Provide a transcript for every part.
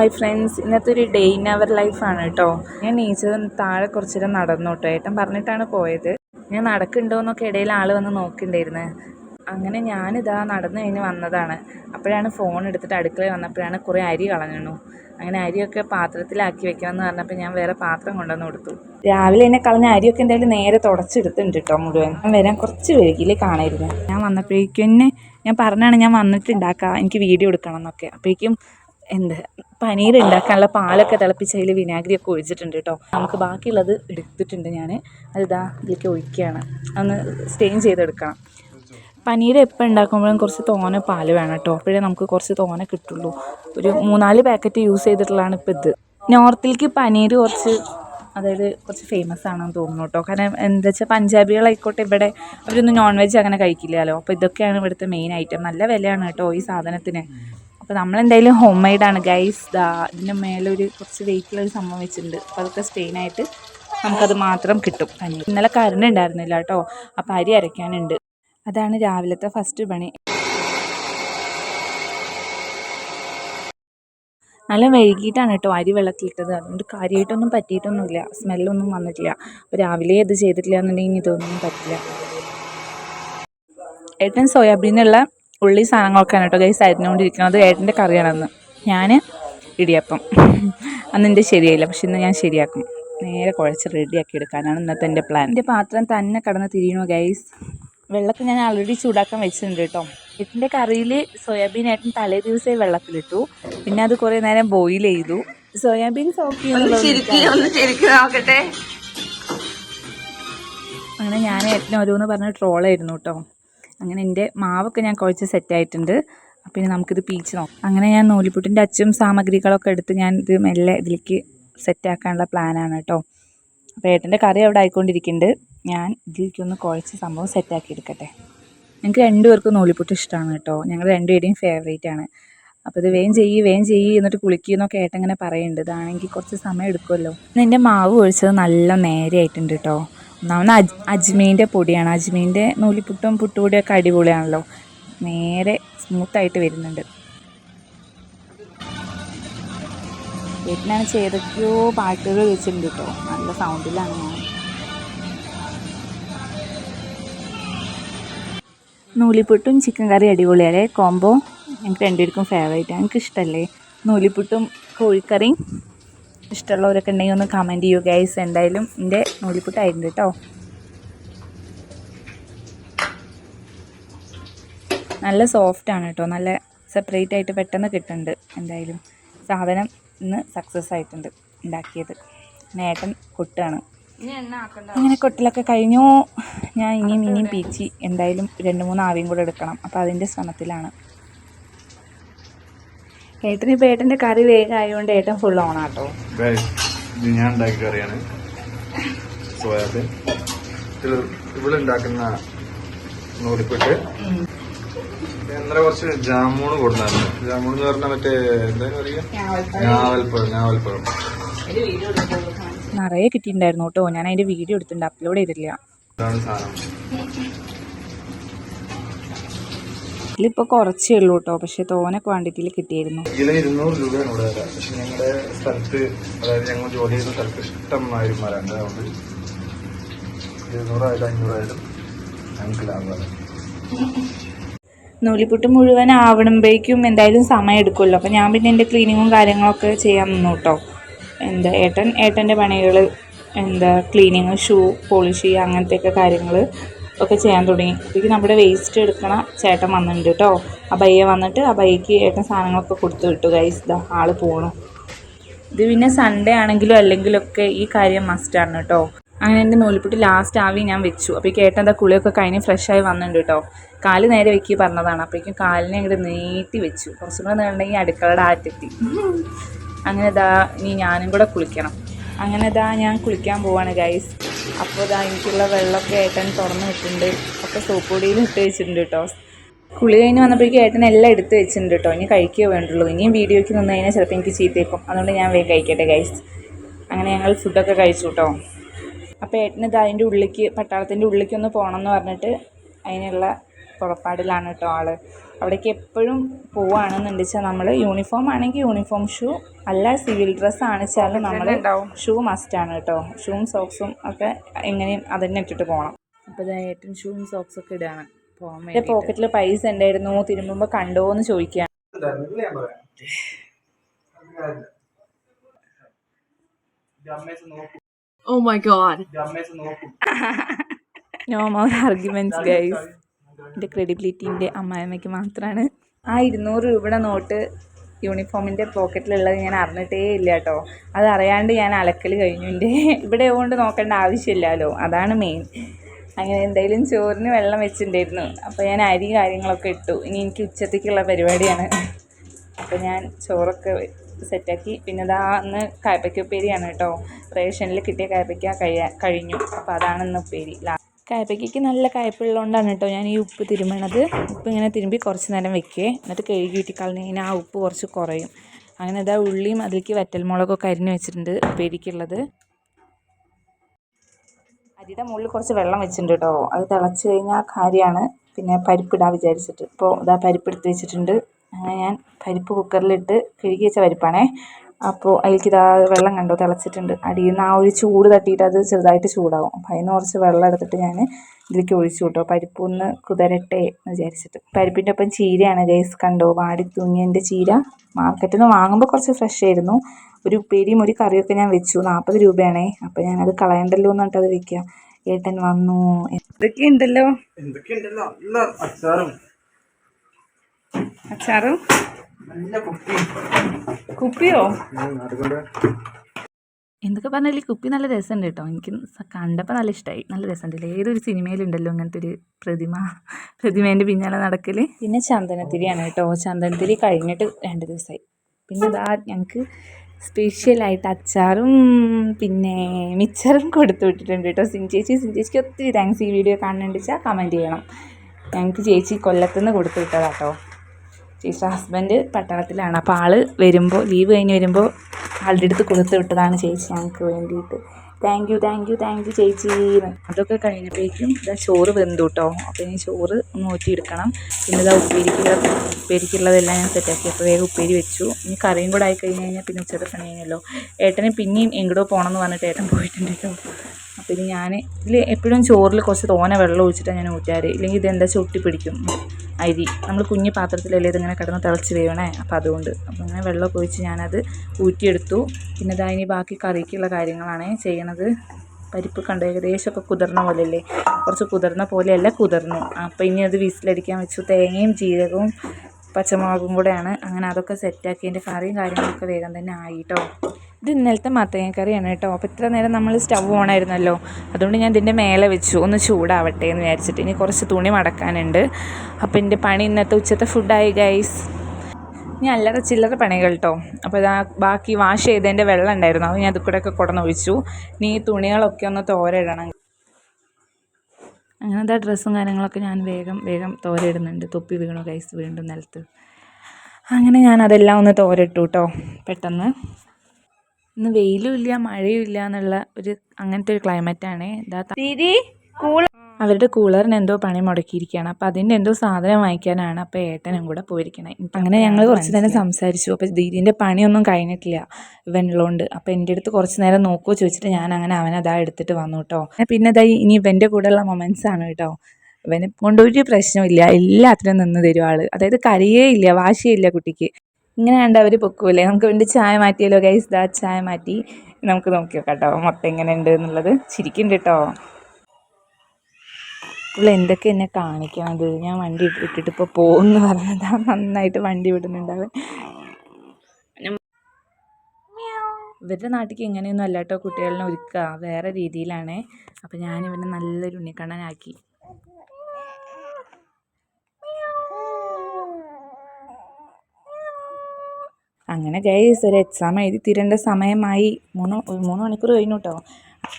Hi friends ഇന്നത്തെ ഒരു day in our ലൈഫാണ് കേട്ടോ ഞാൻ നീച്ചത് താഴെ കുറച്ച് നേരം നടന്നു കേട്ടോ ഏട്ടൻ പറഞ്ഞിട്ടാണ് പോയത്. ഞാൻ നടക്കുന്നുണ്ടോയെന്നൊക്കെ ഇടയിൽ ആൾ വന്ന് നോക്കിണ്ടായിരുന്നു. അങ്ങനെ ഞാനിതാ നടന്നു കഴിഞ്ഞ് വന്നതാണ്. അപ്പോഴാണ് ഫോൺ എടുത്തിട്ട് അടുക്കളയിൽ വന്നപ്പോഴാണ് കുറേ അരി കളഞ്ഞു അങ്ങനെ അരിയൊക്കെ പാത്രത്തിലാക്കി വെക്കാമെന്ന് പറഞ്ഞപ്പോൾ ഞാൻ വേറെ പാത്രം കൊണ്ടുവന്ന് കൊടുത്തു. രാവിലെ എന്നെ കളഞ്ഞ അരിയൊക്കെ എന്തായാലും നേരെ തുടച്ചെടുത്തിട്ടുണ്ട് കേട്ടോ മുഴുവൻ. ഞാൻ വരാൻ കുറച്ച് വൈകിലേ കാണായിരുന്നു. ഞാൻ വന്നപ്പോഴേക്കും എന്നെ ഞാൻ പറഞ്ഞാണ് ഞാൻ വന്നിട്ട് ഉണ്ടാക്കാം എനിക്ക് വീഡിയോ എടുക്കണം എന്നൊക്കെ അപ്പോഴേക്കും എന്ത്? പനീർ ഉണ്ടാക്കാനുള്ള പാലൊക്കെ തിളപ്പിച്ച് അതിൽ വിനാഗിരിയൊക്കെ ഒഴിച്ചിട്ടുണ്ട് കേട്ടോ. നമുക്ക് ബാക്കിയുള്ളത് എടുത്തിട്ടുണ്ട് ഞാൻ അതിതാ ഇതിലേക്ക് ഒഴിക്കുകയാണ്. അന്ന് സ്റ്റെയിൻ ചെയ്തെടുക്കണം. പനീർ എപ്പോൾ ഉണ്ടാക്കുമ്പോഴും കുറച്ച് തോന പാൽ വേണം കേട്ടോ. അപ്പോഴേ നമുക്ക് കുറച്ച് തോന കിട്ടുള്ളൂ. ഒരു മൂന്നാൽ പാക്കറ്റ് യൂസ് ചെയ്തിട്ടുള്ളതാണ് ഇപ്പോൾ ഇത്. നോർത്തിലേക്ക് പനീർ കുറച്ച് അതായത് കുറച്ച് ഫേമസ് ആണെന്ന് തോന്നുന്നു കേട്ടോ. കാരണം എന്താ വെച്ചാൽ പഞ്ചാബികളായിക്കോട്ടെ ഇവിടെ അവരൊന്നും നോൺ വെജ് അങ്ങനെ കഴിക്കില്ലല്ലോ. അപ്പോൾ ഇതൊക്കെയാണ് ഇവിടുത്തെ മെയിൻ ഐറ്റം നല്ല വിലയാണ് കേട്ടോ ഈ സാധനത്തിന്. അപ്പോൾ നമ്മളെന്തായാലും ഹോം മെയ്ഡാണ് ഗൈസ് ദാ ഇതിന്റെ മേലൊരു കുറച്ച് വെയിറ്റിലൊരു സംഭവം വെച്ചിട്ടുണ്ട്. അപ്പോൾ അതൊക്കെ സ്ട്രെയിനായിട്ട് നമുക്കത് മാത്രം കിട്ടും. പനീർ ഇന്നലെ കറണ്ട് ഉണ്ടായിരുന്നില്ല കേട്ടോ. അപ്പോൾ അരി അരയ്ക്കാനുണ്ട്. അതാണ് രാവിലത്തെ ഫസ്റ്റ് പണി. നല്ല വൈകിട്ടാണ് കേട്ടോ അരി വെള്ളത്തിലിട്ടത്. അതുകൊണ്ട് കാര്യമായിട്ടൊന്നും പറ്റിയിട്ടൊന്നുമില്ല. സ്മെല്ലൊന്നും വന്നിട്ടില്ല. അപ്പോൾ രാവിലെ ഇത് ചെയ്തിട്ടില്ല എന്നുണ്ടെങ്കിൽ ഇതൊന്നും പറ്റില്ല. ഏട്ടൻ സോയാബീനുള്ള ഉള്ളി സാധനങ്ങളൊക്കെയാണ് കേട്ടോ ഗൈസ് അരിഞ്ഞുകൊണ്ടിരിക്കുന്നത്. ഏട്ടന്റെ കറിയാണെന്ന് ഞാൻ ഇടിയപ്പം. അന്ന് എന്റെ ശരിയായില്ല പക്ഷെ ഇന്ന് ഞാൻ ശരിയാക്കും. നേരെ കുഴച്ച് റെഡിയാക്കി എടുക്കാനാണ് ഇന്നത്തെ എന്റെ പ്ലാൻ എന്റെ പാത്രം തന്നെ കടന്ന് തിരിയണു ഗൈസ് വെള്ളത്തിൽ ഞാൻ ആൾറെഡി ചൂടാക്കാൻ വെച്ചിട്ടുണ്ട് കേട്ടോ. ഏട്ടന്റെ കറിയിൽ സോയാബീൻ ഏട്ടൻ തലേ ദിവസമേ വെള്ളത്തിലിട്ടു. പിന്നെ അത് കുറേ നേരം ബോയിൽ ചെയ്തു. സോയാബീൻ സോക്ക് നോക്കട്ടെ. അങ്ങനെ ഞാൻ ഏട്ടനെ ഓരോന്ന് പറഞ്ഞ് ട്രോളായിരുന്നു കേട്ടോ. അങ്ങനെ എന്റെ മാവൊക്കെ ഞാൻ കുഴച്ച് സെറ്റായിട്ടുണ്ട് ഇനി നമുക്കിത് പീച്ച് നോക്കാം. അങ്ങനെ ഞാൻ നൂലിപ്പുട്ടിന്റെ അച്ചും സാമഗ്രികളൊക്കെ എടുത്ത് ഞാൻ ഇത് മെല്ലെ ഇതിലേക്ക് സെറ്റാക്കാനുള്ള പ്ലാനാണ് കേട്ടോ അപ്പോൾ ഏട്ടന്റെ കറി അവിടെ ആയിക്കൊണ്ടിരിക്കുന്നുണ്ട്. ഞാൻ ഇതിലേക്കൊന്ന് കുഴച്ച് സംഭവം സെറ്റാക്കി എടുക്കട്ടെ. ഞങ്ങൾക്ക് രണ്ടുപേർക്കും നൂലിപ്പുട്ട് ഇഷ്ടമാണ് കേട്ടോ ഞങ്ങൾ രണ്ടുപേരുടെയും ഫേവറേറ്റ് ആണ്. അപ്പോൾ ഇത് വേഗം ചെയ്യ് വേഗം ചെയ്യ് എന്നിട്ട് കുളിക്കുന്നൊക്കെ ഏട്ടൻ ഇങ്ങനെ പറയുന്നുണ്ട്. ഇതാണെങ്കിൽ കുറച്ച് സമയം എടുക്കുമല്ലോ. എന്റെ മാവ് ഒഴിച്ചത് നല്ല നേരെയായിട്ടുണ്ട് കേട്ടോ ഒന്നാമത് അജ് അജ്മീന്റെ പൊടിയാണ്. അജ്മീന്റെ നൂലിപ്പുട്ടും പുട്ടുപൊടിയൊക്കെ അടിപൊളിയാണല്ലോ. നേരെ സ്മൂത്തായിട്ട് വരുന്നുണ്ട്. വീട്ടിലാണ് ചെയ്തൊക്കെയോ പാട്ടുകൾ വെച്ചിട്ടുണ്ട് കേട്ടോ. നല്ല സൗണ്ടിലാണ് ഞാൻ നൂലിപ്പുട്ടും ചിക്കൻ കറി അടിപൊളിയല്ലേ? കോംബോ ഞങ്ങൾക്ക് രണ്ടുപേർക്കും ഫേവറേറ്റ് എനിക്ക് ഇഷ്ടമല്ലേ നൂലിപ്പുട്ടും കോഴിക്കറിയും ഇഷ്ടമുള്ളവരൊക്കെ ഉണ്ടെങ്കിൽ ഒന്ന് കമന്റ് ചെയ്യൂ ഗൈസ് എന്തായാലും എന്റെ നൂലിപ്പുട്ടായിട്ടുണ്ട് കേട്ടോ. നല്ല സോഫ്റ്റ് ആണ് കേട്ടോ. നല്ല സെപ്പറേറ്റ് ആയിട്ട് പെട്ടെന്ന് കിട്ടുന്നുണ്ട് എന്തായാലും. സാധനം ഇന്ന് സക്സസ് ആയിട്ടുണ്ട് ഉണ്ടാക്കിയത്. നേട്ടൻ കൊട്ടാണ്. അങ്ങനെ കൊട്ടിലൊക്കെ കഴിഞ്ഞു. ഞാൻ ഇനിയും ഇനിയും പീച്ചി എന്തായാലും രണ്ട് മൂന്ന് ആവിയും കൂടെ എടുക്കണം. അപ്പോൾ അതിന്റെ ശ്രമത്തിലാണ്. ഏട്ടന് ഇപ്പൊ ഏട്ടന്റെ കറി വേഗം ആയതുകൊണ്ട് ഏട്ടൻ ഫുൾ ഓണാട്ടോ ആട്ടോ. ഞാൻ ഉണ്ടാക്കിയ കറിയാണ്. സോയാബീൻ. ഇവിടെ ഉണ്ടാക്കുന്ന നൂലിപ്പിട്ട് ഇന്നലെ കുറച്ച് ജാമൂണ് കൊടുത്തായിരുന്നു ജാമൂൺ എന്ന് പറഞ്ഞാൽ മറ്റേ എന്താ പറയുക ഞാവൽപ്പഴം. ഞാവൽപ്പഴം നിറയെ കിട്ടിയിട്ടുണ്ടായിരുന്നു കേട്ടോ. ഞാൻ അതിന്റെ വീഡിയോ എടുത്തിട്ടുണ്ട്. അപ്ലോഡ് ചെയ്തിട്ടില്ല. സാധനം. ഇതിലിപ്പോൾ കുറച്ചേ ഉള്ളൂ കേട്ടോ പക്ഷേ തോനെ ക്വാണ്ടിറ്റിയിൽ കിട്ടിയിരുന്നു. കിലോ ഇരുന്നൂറ് രൂപയാണ് ഇവിടെ വരാം പക്ഷെ ഞങ്ങളുടെ സ്ഥലത്ത് അതായത് ഞങ്ങൾ ജോലി ചെയ്യുന്ന സ്ഥലത്ത് ഇഷ്ടം മാതിരിമാരുണ്ട് അതുകൊണ്ട് ഇരുന്നൂറായാലും അഞ്ഞൂറായാലും ഞങ്ങൾക്ക് ലാഭമാണ്. നൂലിപ്പുട്ട് മുഴുവൻ ആവണമ്പോഴേക്കും എന്തായാലും സമയം എടുക്കുമല്ലോ. അപ്പോൾ ഞാൻ പിന്നെ എന്റെ ക്ലീനിങ്ങും കാര്യങ്ങളൊക്കെ ചെയ്യാൻ നിന്നു കേട്ടോ എന്താ ഏട്ടൻ ഏട്ടന്റെ പണികൾ എന്താ ക്ലീനിങ് ഷൂ പോളിഷ് ചെയ്യുക അങ്ങനത്തെയൊക്കെ കാര്യങ്ങൾ ഒക്കെ ചെയ്യാൻ തുടങ്ങി. അപ്പോഴേക്കും നമ്മുടെ വേസ്റ്റ് എടുക്കണ ചേട്ടൻ വന്നിട്ടുണ്ട് കേട്ടോ. ആ ബയ്യ വന്നിട്ട് ആ ബയ്യക്ക് ഏട്ടൻ സാധനങ്ങളൊക്കെ കൊടുത്തു വിട്ടു ഗൈസ് ഇതാ ആൾ പോണു. ഇത് പിന്നെ സൺഡേ ആണെങ്കിലും അല്ലെങ്കിലൊക്കെ ഈ കാര്യം മസ്റ്റാണ് കേട്ടോ. അങ്ങനെ എന്റെ നൂലിപ്പൊട്ടി ലാസ്റ്റ് ആവി ഞാൻ വെച്ചു. അപ്പോൾ ഈ കേട്ടെന്താ കുളിയൊക്കെ കഴിഞ്ഞ് ഫ്രഷായി വന്നിട്ടുണ്ട് കേട്ടോ. കാൽ നേരെ വെക്കി പറഞ്ഞതാണ്. അപ്പോഴേക്കും കാലിനെ അങ്ങോട്ട് നീട്ടി വെച്ചു. കുറച്ചും കൂടെ നീണ്ടെങ്കിൽ അടുക്കളയുടെ ആറ്റെത്തി. അങ്ങനെ ഇതാ ഇനി ഞാനും കൂടെ കുളിക്കണം. അങ്ങനെ ഇതാ ഞാൻ കുളിക്കാൻ പോവാണ് ഗൈസ് അപ്പോൾ ഇതാ എനിക്കുള്ള വെള്ളമൊക്കെ ഏട്ടൻ തുറന്ന് വെച്ചിട്ടുണ്ട്. ഒക്കെ സോപ്പുപൊടിയിൽ ഇട്ട് വെച്ചിട്ടുണ്ട് കേട്ടോ കുളി കഴിഞ്ഞ് വന്നപ്പോഴേക്കും ഏട്ടൻ എല്ലാം എടുത്ത് വെച്ചിട്ടുണ്ട് കേട്ടോ ഇനി കഴിക്കുകയോ വേണ്ടുള്ളൂ. ഇനിയും വീഡിയോയ്ക്ക് നിന്ന് കഴിഞ്ഞാൽ ചിലപ്പോൾ എനിക്ക് ചീത്തേക്കും അതുകൊണ്ട് ഞാൻ വേഗം കഴിക്കട്ടെ ഗൈസ് അങ്ങനെ ഞങ്ങൾ ഫുഡൊക്കെ കഴിച്ചു കേട്ടോ അപ്പോൾ ഏട്ടന് ഇത് അതിന്റെ ഉള്ളിലേക്ക് പട്ടാളത്തിന്റെ ഉള്ളിലേക്കൊന്ന് പോകണം എന്ന് പറഞ്ഞിട്ട് അതിനുള്ള പുറപ്പാടിലാണ് കേട്ടോ ആൾ. അവിടേക്ക് എപ്പോഴും പോവുകയാണെന്നുണ്ട് വെച്ചാൽ നമ്മൾ യൂണിഫോം ആണെങ്കിൽ യൂണിഫോം ഷൂ അല്ല സിവിൽ ഡ്രസ്സ് ആണെച്ചാൽ നമ്മൾ ഷൂ മസ്റ്റാണ് കേട്ടോ ഷൂവും സോക്സും ഒക്കെ എങ്ങനെയും അതന്നെ ഇട്ടിട്ട് പോകണം അപ്പോൾ ഇതാ ഏട്ടൻ ഷൂവും സോക്സും ഒക്കെ ഇടുകയാണ് എന്റെ പോക്കറ്റിൽ പൈസ ഉണ്ടായിരുന്നു തിരുമ്പുമ്പോൾ കണ്ടോ എന്ന് ചോദിക്കുകയാണ് Oh my god. No more arguments guys എന്റെ ക്രെഡിബിലിറ്റീന്റെ അമ്മായിമ്മയ്ക്ക് മാത്രമാണ് ആ ഇരുന്നൂറ് രൂപയുടെ നോട്ട് യൂണിഫോമിന്റെ പോക്കറ്റിലുള്ളത് ഞാൻ അറിഞ്ഞിട്ടേ ഇല്ല കേട്ടോ അത് അറിയാണ്ട് ഞാൻ അലക്കൽ കഴിഞ്ഞു. എന്റെ ഇവിടെ കൊണ്ട് നോക്കേണ്ട ആവശ്യമില്ലല്ലോ. അതാണ് മെയിൻ അങ്ങനെ എന്തായാലും ചോറിന് വെള്ളം വെച്ചിട്ടുണ്ടായിരുന്നു അപ്പോൾ ഞാൻ അരി കാര്യങ്ങളൊക്കെ ഇട്ടു. ഇനി എനിക്ക് ഉച്ചത്തേക്കുള്ള പരിപാടിയാണ്. അപ്പോൾ ഞാൻ ചോറൊക്കെ സെറ്റാക്കി. പിന്നെ ഇതാ അന്ന് കായ്പയ്ക്ക ഉപ്പേരിയാണ് കേട്ടോ റേഷനിൽ കിട്ടിയ കായ്പയ്ക്ക കഴിയാ കഴിഞ്ഞു. അപ്പോൾ അതാണ് ഇന്ന് ഉപ്പേരി. ലാ നല്ല കായ്പുള്ളതുകൊണ്ടാണ് കേട്ടോ ഞാൻ ഈ ഉപ്പ് തിരുമണത്. ഉപ്പ് ഇങ്ങനെ തിരുമ്പി കുറച്ച് നേരം വെക്കേ. എന്നിട്ട് കഴുകി വീട്ടി കളഞ്ഞ് ആ ഉപ്പ് കുറച്ച് കുറയും. അങ്ങനെ ഇതാ ഉള്ളിയും അതിലേക്ക് വറ്റൽമുളകൊക്കെ അരിഞ്ഞ് വെച്ചിട്ടുണ്ട് ഉപ്പേരിക്കുള്ളത്. അരിയുടെ മുകളിൽ കുറച്ച് വെള്ളം വെച്ചിട്ടുണ്ട് കേട്ടോ അത് തിളച്ച് കഴിഞ്ഞാൽ കാര്യമാണ് പിന്നെ പരിപ്പിടാൻ വിചാരിച്ചിട്ട്. ഇപ്പോൾ ഇതാ പരിപ്പെടുത്ത് വെച്ചിട്ടുണ്ട്. അങ്ങനെ ഞാൻ പരിപ്പ് കുക്കറിലിട്ട് കഴുകി വെച്ച പരിപ്പാണേ. അപ്പോൾ അതിലേക്ക് ഇതാ വെള്ളം കണ്ടോ? തിളച്ചിട്ടുണ്ട്. അടിയിൽ നിന്ന് ആ ഒരു ചൂട് തട്ടിയിട്ട് അത് ചെറുതായിട്ട് ചൂടാവും. അപ്പോൾ അതിന് കുറച്ച് വെള്ളം എടുത്തിട്ട് ഞാൻ ഇതിലേക്ക് ഒഴിച്ചു കേട്ടോ. പരിപ്പ് ഒന്ന് കുതിരട്ടെ എന്ന് വിചാരിച്ചിട്ട്. പരിപ്പിന്റെ ഒപ്പം ചീരയാണ് ഗൈസ് കണ്ടോ? വാടി തൂങ്ങിയതിന്റെ ചീര. മാർക്കറ്റിൽ നിന്ന് വാങ്ങുമ്പോൾ കുറച്ച് ഫ്രഷ് ആയിരുന്നു. ഒരു ഉപ്പേരിയും ഒരു കറിയൊക്കെ ഞാൻ വെച്ചു. നാൽപ്പത് രൂപയാണേ. അപ്പോൾ ഞാനത് കളയണ്ടല്ലോ എന്ന് പറഞ്ഞിട്ട് അത് വെക്കുക ഏട്ടൻ വന്നു. ഇതൊക്കെ ഉണ്ടല്ലോ അച്ചാറും. അച്ചാറും? കുപ്പിയോ? എന്തൊക്കെ പറഞ്ഞാലും ഈ കുപ്പി നല്ല രസമുണ്ട് കേട്ടോ. എനിക്ക് കണ്ടപ്പോൾ നല്ല ഇഷ്ടമായി നല്ല രസമുണ്ടല്ലേ ഏതൊരു സിനിമയിലുണ്ടല്ലോ അങ്ങനത്തെ ഒരു പ്രതിമ പ്രതിമേന്റെ പിന്നാലെ നടക്കൽ പിന്നെ ചന്ദനത്തിരിയാണ് കേട്ടോ. ചന്ദനത്തിരി കഴിഞ്ഞിട്ട് രണ്ട് ദിവസമായി പിന്നെ ഇതാ ഞങ്ങൾക്ക് സ്പെഷ്യലായിട്ട് അച്ചാറും പിന്നെ മിച്ചറും കൊടുത്തു വിട്ടിട്ടുണ്ട് കേട്ടോ. സിൻ ചേച്ചി സിൻ ചേച്ചിക്ക് ഒത്തിരി താങ്ക്സ് ഈ വീഡിയോ കാണുന്നുണ്ട് വെച്ചാൽ കമന്റ് ചെയ്യണം. ഞങ്ങൾക്ക് ചേച്ചി കൊല്ലത്തുനിന്ന് കൊടുത്തു വിട്ടതാട്ടോ ചേച്ചിയുടെ ഹസ്ബൻഡ് പട്ടണത്തിലാണ്. അപ്പോൾ ആൾ വരുമ്പോൾ ലീവ് കഴിഞ്ഞ് വരുമ്പോൾ ആളുടെ അടുത്ത് കൊടുത്തു വിട്ടതാണ് ചേച്ചി ഞങ്ങൾക്ക് വേണ്ടിയിട്ട്. Thank you thank you thank you ചേച്ചി. അതൊക്കെ കഴിഞ്ഞപ്പോഴേക്കും ഇതാ ചോറ് വെന്തു കേട്ടോ അപ്പോൾ ഇനി ചോറ് ഒന്ന് ഊറ്റിയെടുക്കണം. പിന്നെ ഇതാ ഉപ്പേരിക്കുള്ള ഉപ്പേരിക്കുള്ളതെല്ലാം ഞാൻ സെറ്റാക്കി അപ്പോൾ വേഗം ഉപ്പേരി വെച്ചു. ഇനി കറിയും കൂടെ ആയി കഴിഞ്ഞ് കഴിഞ്ഞാൽ പിന്നെ ഉച്ചയുടെ പണി കഴിഞ്ഞല്ലോ ഏട്ടന് പിന്നെയും എങ്ങോട്ടോ പോകണം എന്ന് പറഞ്ഞിട്ട് ഏട്ടൻ പോയിട്ടുണ്ട് കേട്ടോ ഇനി ഞാൻ ഇതിൽ എപ്പോഴും ചോറിൽ കുറച്ച് തോനെ വെള്ളം ഒഴിച്ചിട്ടാണ് ഞാൻ ഊറ്റാറ്. ഇല്ലെങ്കിൽ ഇതെന്താ ചൊട്ടി പിടിക്കും? അരി. നമ്മൾ കുഞ്ഞു പാത്രത്തിലല്ലേ ഇതിങ്ങനെ കിടന്ന് തിളച്ച് വേണേ? അപ്പോൾ അതുകൊണ്ട്. അപ്പോൾ അങ്ങനെ വെള്ളമൊക്കെ ഒഴിച്ച് ഞാനത് ഊറ്റിയെടുത്തു. പിന്നെ ഇതാ ഇനി ബാക്കി കറിക്കുള്ള കാര്യങ്ങളാണ് ചെയ്യണത്. പരിപ്പ് കണ്ട്? ഏകദേശമൊക്കെ കുതിർന്ന പോലെയല്ലേ? കുറച്ച് കുതിർന്ന പോലെയല്ല കുതിർന്നു. അപ്പോൾ ഇനി അത് വിസിലടിക്കാൻ വെച്ചു. തേങ്ങയും ജീരകവും പച്ചമുളകും കൂടെയാണ്. അങ്ങനെ അതൊക്കെ സെറ്റാക്കി. എന്റെ കറിയും കാര്യങ്ങളൊക്കെ വേഗം തന്നെ ആയിട്ടോ? ഇത് ഇന്നലത്തെ മത്തങ്ങക്കറിയാണ് കേട്ടോ. അപ്പോൾ ഇത്ര നേരം നമ്മൾ സ്റ്റവ് ഓണായിരുന്നല്ലോ. അതുകൊണ്ട് ഞാൻ ഇതിന്റെ മേലെ വെച്ചു. ഒന്ന് ചൂടാവട്ടെ എന്ന് വിചാരിച്ചിട്ട്. ഇനി കുറച്ച് തുണി മടക്കാനുണ്ട്. അപ്പോൾ എന്റെ പണി ഇന്നത്തെ ഉച്ചത്തെ ഫുഡായി ഗൈസ് ഇനി അല്ലറ ചില്ലറ പണികൾ കേട്ടോ അപ്പോൾ ഇതാ ബാക്കി വാഷ് ചെയ്തതിന്റെ വെള്ളം ഉണ്ടായിരുന്നു. അത് ഞാൻ അതുകൂടെ ഒക്കെ കുടന്നൊഴിച്ചു ഇനി ഈ തുണികളൊക്കെ ഒന്ന് തോരയിടണം. അങ്ങനത്തെ ഡ്രസ്സും കാര്യങ്ങളൊക്കെ ഞാൻ വേഗം വേഗം തോരയിടുന്നുണ്ട്. തൊപ്പി വീണു ഗൈസ് വീണ്ടും നിലത്ത്. അങ്ങനെ ഞാൻ അതെല്ലാം ഒന്ന് തോരട്ടു കേട്ടോ പെട്ടെന്ന്. ഇന്ന് വെയിലും ഇല്ല മഴയും ഇല്ല എന്നുള്ള ഒരു അങ്ങനത്തെ ഒരു ക്ലൈമറ്റാണ് അവരുടെ കൂളറിന് എന്തോ പണി മുടക്കിയിരിക്കുകയാണ്. അപ്പോൾ അതിന്റെ എന്തോ സാധനം വാങ്ങിക്കാനാണ് അപ്പോൾ ഏട്ടനും കൂടെ പോയിരിക്കണേ. അങ്ങനെ ഞങ്ങൾ കുറച്ച് നേരം സംസാരിച്ചു. അപ്പോൾ ദീദിന്റെ പണിയൊന്നും കഴിഞ്ഞിട്ടില്ല ഇവനുള്ളതുകൊണ്ട് അപ്പോൾ എന്റെ അടുത്ത് കുറച്ച് നേരം നോക്കുമോ ചോദിച്ചിട്ട് ഞാൻ അങ്ങനെ അവനതാ എടുത്തിട്ട് വന്നു കേട്ടോ പിന്നെ അതായി ഇനി ഇവന്റെ കൂടെയുള്ള മൊമെന്റ്സ് ആണ് കേട്ടോ ഇവനെ കൊണ്ട് ഒരു പ്രശ്നമില്ല എല്ലാത്തിനും നിന്ന് തരും ആൾ. അതായത് കരയേ ഇല്ല വാശിയേ ഇല്ല കുട്ടിക്ക്. ഇങ്ങനെ കണ്ട് അവർ പൊക്കൂലേ? നമുക്ക് വേണ്ടി ചായ മാറ്റിയല്ലോ ഗൈസ് ദാ ചായ മാറ്റി. നമുക്ക് നോക്കി കേട്ടോ. മൊത്തം എങ്ങനെ ഉണ്ട് എന്നുള്ളത്. ചിരിക്കുന്നുണ്ട് കേട്ടോ. ഇപ്പോൾ എന്തൊക്കെ എന്നെ കാണിക്കണത്? ഞാൻ വണ്ടി ഇട്ടിട്ട് ഇപ്പോൾ പോകുമെന്ന് പറഞ്ഞതാ. നന്നായിട്ട് വണ്ടി വിടുന്നുണ്ട് അവൻ. ഇവരുടെ നാട്ടിലേക്ക് ഇങ്ങനെയൊന്നും അല്ല കേട്ടോ കുട്ടികളിനെ ഒരുക്കുക. വേറെ രീതിയിലാണേ. അപ്പോൾ ഞാൻ ഇവനെ നല്ലൊരു ഉണ്ണിക്കണ്ണനാക്കി. അങ്ങനെ ഗൈസ് ഒരു എക്സാം എഴുതി തീരേണ്ട സമയമായി. മൂന്ന് മൂന്ന് മണിക്കൂർ കഴിഞ്ഞു കേട്ടോ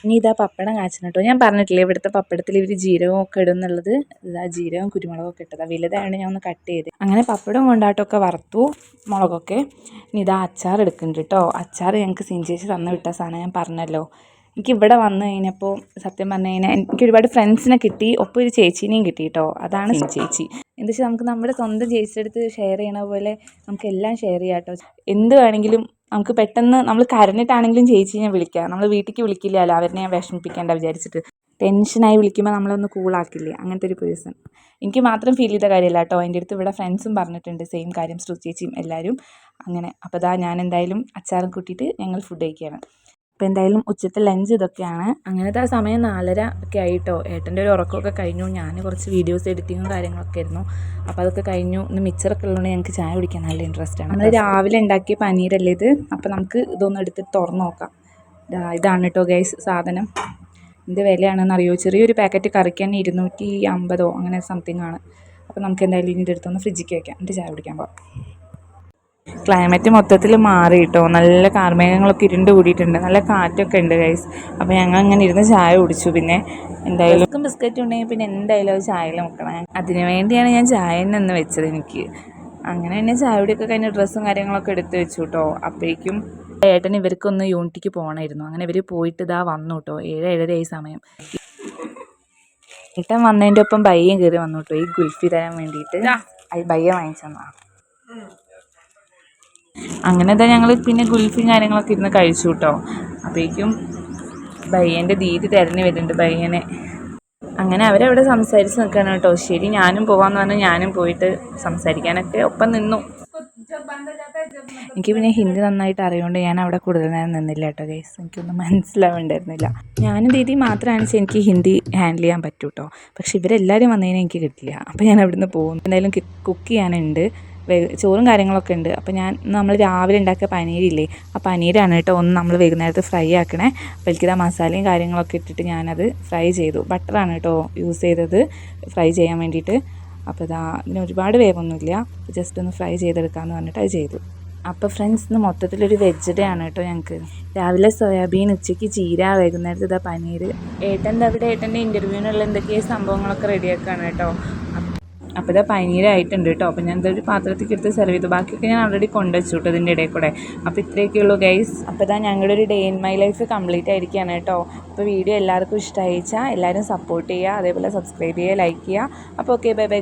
ഇനി ഇതാ പപ്പടം കാച്ചണം കേട്ടോ ഞാൻ പറഞ്ഞിട്ടില്ലേ ഇവിടുത്തെ പപ്പടത്തിൽ ഇവർ ജീരകവും ഒക്കെ ഇടും എന്നുള്ളത്. ഇതാ ജീരകം കുരുമുളകൊക്കെ ഇട്ടതാ. വലുതായതുകൊണ്ട് ഞാൻ ഒന്ന് കട്ട് ചെയ്ത്. അങ്ങനെ പപ്പടം കൊണ്ടാട്ടൊക്കെ വറുത്തു മുളകൊക്കെ. ഇനി ഇതാ അച്ചാർ എടുക്കുന്നുണ്ട് കേട്ടോ അച്ചാർ ഞങ്ങൾക്ക് സിഞ്ചേച്ചി തന്നു വിട്ട സാധനം ഞാൻ പറഞ്ഞല്ലോ. എനിക്ക് ഇവിടെ വന്നു കഴിഞ്ഞപ്പോൾ സത്യം പറഞ്ഞു കഴിഞ്ഞാൽ എനിക്ക് ഒരുപാട് ഫ്രണ്ട്സിനെ കിട്ടി ഒപ്പം ഒരു ചേച്ചീനെയും കിട്ടി കേട്ടോ അതാണ് ചേച്ചി. എന്താ വെച്ചാൽ നമുക്ക് നമ്മുടെ സ്വന്തം ചേച്ചിയുടെ അടുത്ത് ഷെയർ ചെയ്യണ പോലെ നമുക്ക് എല്ലാം ഷെയർ ചെയ്യാം കേട്ടോ എന്ത് വേണമെങ്കിലും നമുക്ക് പെട്ടെന്ന് നമ്മൾ കരഞ്ഞിട്ടാണെങ്കിലും ഞാൻ വിളിക്കാം. നമ്മൾ വീട്ടിലേക്ക് വിളിക്കില്ലല്ലോ അവരെ വിഷമിപ്പിക്കേണ്ട വിചാരിച്ചിട്ട്. ടെൻഷനായി വിളിക്കുമ്പോൾ നമ്മളൊന്ന് കൂളാക്കില്ലേ അങ്ങനത്തെ ഒരു പേഴ്സൺ എനിക്ക് മാത്രം ഫീൽ ചെയ്ത കാര്യമല്ല കേട്ടോ എന്റെ അടുത്ത് ഇവിടെ ഫ്രണ്ട്സും പറഞ്ഞിട്ടുണ്ട്. സെയിം കാര്യം ശ്രുതി ചേച്ചിയും എല്ലാവരും അങ്ങനെ. അപ്പോൾ ഞാൻ എന്തായാലും അച്ചാറും കൂട്ടിയിട്ട് ഞങ്ങൾ ഫുഡ് കഴിക്കുകയാണ്. അപ്പോൾ എന്തായാലും ഉച്ചത്തെ ലഞ്ച് ഇതൊക്കെയാണ്. അങ്ങനത്തെ ആ സമയം നാലര ഒക്കെ ആയിട്ടോ. ഏട്ടന്റെ ഒരു ഉറക്കമൊക്കെ കഴിഞ്ഞു. ഞാൻ കുറച്ച് വീഡിയോസ് എഡിറ്റിങ്ങും കാര്യങ്ങളൊക്കെ ആയിരുന്നു. അപ്പോൾ അതൊക്കെ കഴിഞ്ഞു. ഇന്ന് മിച്ചറൊക്കെ ഉള്ളതുകൊണ്ട് ഞങ്ങൾക്ക് ചായ കുടിക്കാൻ നല്ല ഇൻട്രസ്റ്റ് ആണ്. നമ്മൾ രാവിലെ ഉണ്ടാക്കിയ പനീരല്ലേ ഇത്? അപ്പോൾ നമുക്ക് ഇതൊന്ന് എടുത്തിട്ട് തുറന്ന് നോക്കാം. ഇതാണ് കേട്ടോ ഗൈസ് സാധനം. എന്ത് വിലയാണെന്ന് അറിയോ? ചെറിയൊരു പാക്കറ്റ് കറിക്ക് തന്നെ ഇരുന്നൂറ്റി അമ്പതോ അങ്ങനെ സംതിങ് ആണ്. അപ്പോൾ നമുക്ക് എന്തായാലും ഇനി അടുത്തൊന്ന് ഫ്രിഡ്ജിലേക്ക് വെക്കാം. എന്നിട്ട് ചായ കുടിക്കാൻ പോകാം ക്ലൈമറ്റ് മൊത്തത്തിൽ മാറി കേട്ടോ. നല്ല കാർമേഘങ്ങളൊക്കെ ഇരുണ്ട് കൂടിയിട്ടുണ്ട്. നല്ല കാറ്റൊക്കെ ഉണ്ട് ഗൈസ് അപ്പോൾ ഞങ്ങൾ അങ്ങനെ ഇരുന്ന് ചായ കുടിച്ചു. പിന്നെ എന്തായാലും ബിസ്ക്കറ്റ് ഉണ്ടെങ്കിൽ പിന്നെ എന്തായാലും അത് ചായയിൽ മുക്കണം. അതിനു വേണ്ടിയാണ് ഞാൻ ചായ നിന്ന് വെച്ചത് എനിക്ക്. അങ്ങനെ തന്നെ ചായ കുടിയൊക്കെ കഴിഞ്ഞ് ഡ്രസ്സും കാര്യങ്ങളൊക്കെ എടുത്ത് വെച്ചു കേട്ടോ. അപ്പോഴേക്കും ഏട്ടൻ ഇവർക്കൊന്ന് യൂണിറ്റിക്ക് പോകണമായിരുന്നു. അങ്ങനെ ഇവർ പോയിട്ട് ഇതാ വന്നു കേട്ടോ. ഏഴ് ഏഴരയായി സമയം. ഏട്ടൻ വന്നതിന്റെ ഒപ്പം ബയ്യം കയറി വന്നു കേട്ടോ. ഈ ഗുൽഫി തരാൻ വേണ്ടിയിട്ട്. അത് വാങ്ങിച്ചു വാങ്ങിച്ചെന്നാ. അങ്ങനെ തന്നെ ഞങ്ങൾ പിന്നെ ഗുൽഫിയും കാര്യങ്ങളൊക്കെ ഇരുന്ന് കഴിച്ചു കേട്ടോ അപ്പോഴേക്കും ബയ്യന്റെ ദീദി തിരഞ്ഞു വരുന്നുണ്ട് ബയ്യനെ. അങ്ങനെ അവരവിടെ സംസാരിച്ച് നിൽക്കുകയാണ് കേട്ടോ ശരി ഞാനും പോവാന്ന് പറഞ്ഞാൽ ഞാനും പോയിട്ട് സംസാരിക്കാനൊക്കെ ഒപ്പം നിന്നു. എനിക്ക് പിന്നെ ഹിന്ദി നന്നായിട്ട് അറിയുകൊണ്ട് ഞാൻ അവിടെ കൂടുതൽ നേരം നിന്നില്ല കേട്ടോ ഗൈസ് എനിക്കൊന്നും മനസ്സിലാവുണ്ടായിരുന്നില്ല. ഞാനും ദീദി മാത്രമാണ് എനിക്ക് ഹിന്ദി ഹാൻഡിൽ ചെയ്യാൻ പറ്റൂട്ടോ പക്ഷെ ഇവരെല്ലാവരും വന്നതിന് എനിക്ക് കിട്ടില്ല. അപ്പോൾ ഞാൻ അവിടുന്ന് പോകും എന്തായാലും കുക്ക് ചെയ്യാനുണ്ട്. ചോറും കാര്യങ്ങളൊക്കെ ഉണ്ട്. അപ്പോൾ ഞാൻ നമ്മൾ രാവിലെ ഉണ്ടാക്കിയ പനീരില്ലേ ആ പനീരാണ് കേട്ടോ ഒന്ന് നമ്മൾ വൈകുന്നേരത്ത് ഫ്രൈ ആക്കണേ. അപ്പോൾ ആ മസാലയും കാര്യങ്ങളൊക്കെ ഇട്ടിട്ട് ഞാനത് ഫ്രൈ ചെയ്തു. ബട്ടറാണ് കേട്ടോ യൂസ് ചെയ്തത് ഫ്രൈ ചെയ്യാൻ വേണ്ടിയിട്ട്. അപ്പോൾ ഇതാ ഇതിന് ഒരുപാട് വേവൊന്നുമില്ല. ജസ്റ്റ് ഒന്ന് ഫ്രൈ ചെയ്തെടുക്കാമെന്ന് പറഞ്ഞിട്ട് അത് ചെയ്തു. അപ്പോൾ ഫ്രണ്ട്സ് ഇന്ന് മൊത്തത്തിലൊരു വെജ് ഡേ ആണ് കേട്ടോ ഞങ്ങൾക്ക് രാവിലെ സോയാബീൻ ഉച്ചയ്ക്ക് ചീര വൈകുന്നേരത്ത് ഇതാ പനീർ ഏട്ടന്റെ അവിടെ ഏട്ടന്റെ ഇന്റർവ്യൂവിനുള്ള എന്തൊക്കെയോ സംഭവങ്ങളൊക്കെ റെഡിയാക്കുകയാണ് കേട്ടോ. അപ്പോൾ ഇതാ പനീരായിട്ടുണ്ട് കേട്ടോ അപ്പോൾ ഞാൻ ഇതൊരു പാത്രത്തിൽ എടുത്ത് സെർവ് ചെയ്തു. ബാക്കിയൊക്കെ ഞാൻ ഓൾറെഡി കൊണ്ടുവച്ചു കേട്ടോ ഇതിന്റെ ഇടയിൽ കൂടെ. അപ്പോൾ ഇത്രയൊക്കെ ഉള്ളൂ ഗൈസ് അപ്പോൾ ഇതാ ഞങ്ങളുടെ ഒരു day in my life complete ആയിരിക്കുകയാണ് കേട്ടോ അപ്പോൾ വീഡിയോ എല്ലാവർക്കും ഇഷ്ടമായിച്ചാൽ എല്ലാവരും സപ്പോർട്ട് ചെയ്യുക അതേപോലെ സബ്സ്ക്രൈബ് ചെയ്യുക ലൈക്ക് ചെയ്യുക അപ്പോൾ ഓക്കെ ബൈ ബൈ